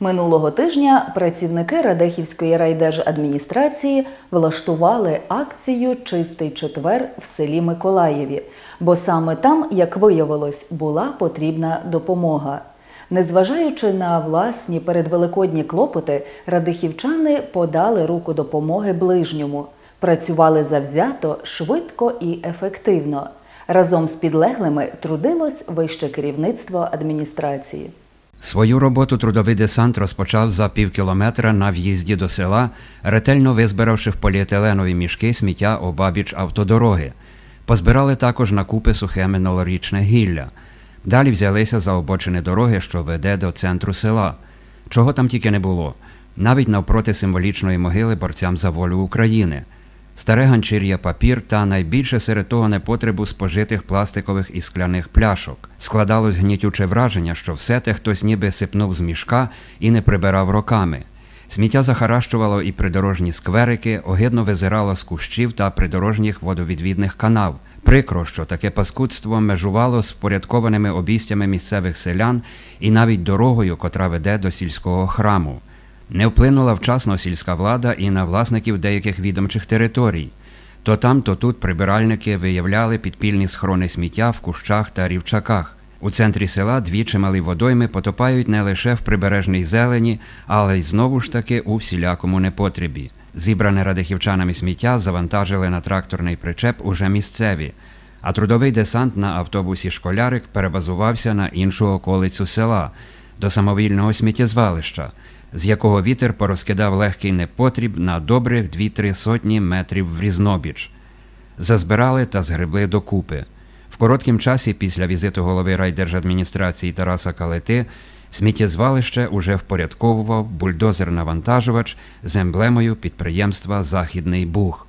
Минулого тижня працівники Радехівської райдержадміністрації влаштували акцію Чистий четвер в селі Миколаєві, бо саме там, як виявилось, була потрібна допомога. Незважаючи на власні передвеликодні клопоти, радихівчани подали руку допомоги ближньому, працювали завзято, швидко і ефективно. Разом з підлеглими трудилось вище керівництво адміністрації. Свою роботу трудовий десант розпочав за півкілометра на в'їзді до села, ретельно визбиравши в поліетиленові мішки сміття обабіч автодороги. Позбирали також на купи сухе минулорічне гілля. Далі взялися за обочини дороги, що веде до центру села. Чого там тільки не було. Навіть навпроти символічної могили борцям за волю України. Старе ганчір'я папір та найбільше серед того непотребу спожитих пластикових і скляних пляшок. Складалось гнітюче враження, що все те хтось ніби сипнув з мішка і не прибирав роками. Сміття захаращувало і придорожні скверики, огидно визирало з кущів та придорожніх водовідвідних канав. Прикро, що таке паскудство межувало з впорядкованими обійстями місцевих селян і навіть дорогою, котра веде до сільського храму. Не вплинула вчасно сільська влада і на власників деяких відомчих територій. То там, то тут прибиральники виявляли підпільні схорони сміття в кущах та рівчаках. У центрі села дві чималі водойми потопають не лише в прибережній зелені, але й знову ж таки у всілякому непотребі. Зібране радихівчанами сміття завантажили на тракторний причеп уже місцеві, а трудовий десант на автобусі школярик перебазувався на іншу околицю села до самовільного сміттєзвалища, з якого вітер порозкидав легкий непотріб на добрих дві-три сотні метрів в різнобіч. Зазбирали та згребли докупи. В короткім часі після візиту голови райдержадміністрації Тараса Калити сміттєзвалище уже впорядковував бульдозер-навантажувач з емблемою підприємства Західний Буг.